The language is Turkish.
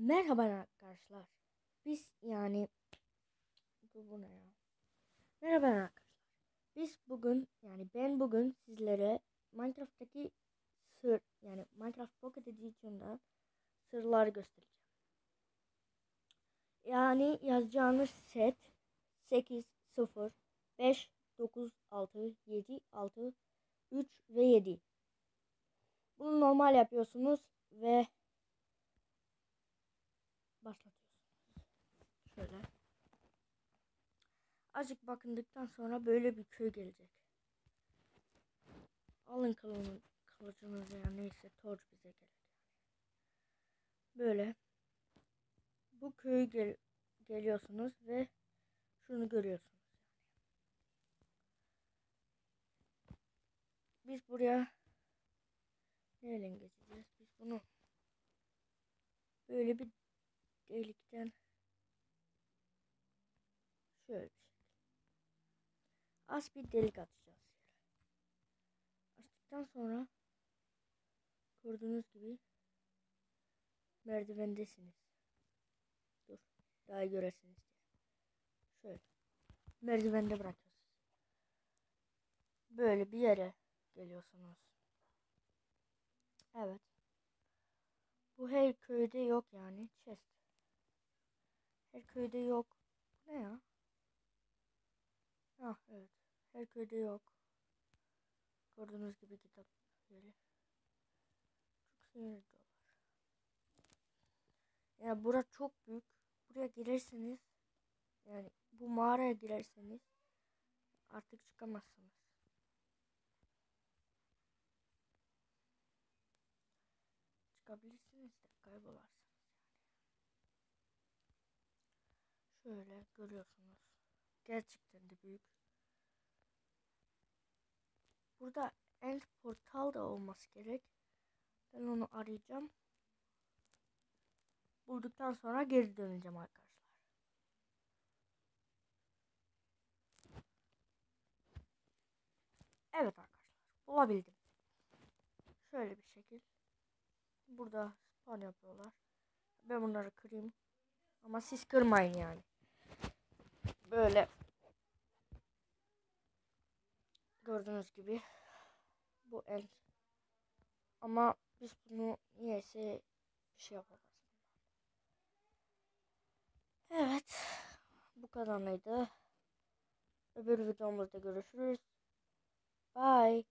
Merhaba arkadaşlar. Biz yani bu, bu ne ya? Merhaba arkadaşlar. Biz bugün yani ben bugün sizlere Minecraft'taki sır yani Minecraft Pocket Edition'da sırlar göstereceğim. Yani yazacağınız set 8 0 5 9 6 7 6 3 ve 7. Bunu normal yapıyorsunuz ve başlatıyorsunuz. Şöyle. Azıcık bakındıktan sonra böyle bir köy gelecek. Alın kılıcını, kılıcınızı ya neyse torç bize gelir. Böyle. Bu köyü gel geliyorsunuz ve şunu görüyorsunuz. Biz buraya neyle geçeceğiz? Biz bunu böyle bir delikten şöyle bir şey. Az bir delik atacağız. Açtıktan sonra gördüğünüz gibi merdivendesiniz. Dur. Daha göresiniz diye. Şöyle. Merdivende bırakıyorsunuz. Böyle bir yere geliyorsunuz. Evet. Bu her köyde yok yani. Chest. Her köyde yok. Bu ne ya? Ah evet. Her köyde yok. Gördüğünüz gibi kitap yeri. Çok sinir ediyorlar. Yani bura çok büyük. Buraya girerseniz yani bu mağaraya girerseniz artık çıkamazsınız. Çıkabilirsiniz de kaybolarsınız yani. Şöyle görüyorsunuz. Gerçekten de büyük. Burada end portal da olması gerek. Ben onu arayacağım. Bulduktan sonra geri döneceğim arkadaşlar. Evet arkadaşlar. Bulabildim. Şöyle bir şekil. Burada spawn yapıyorlar. Ben bunları kırayım. Ama siz kırmayın yani. Böyle. Gördüğünüz gibi. Bu el. Ama biz bunu niyeyse bir şey yapamaz. Evet. Bu kadarıydı. Öbür videomuzda görüşürüz. Bye.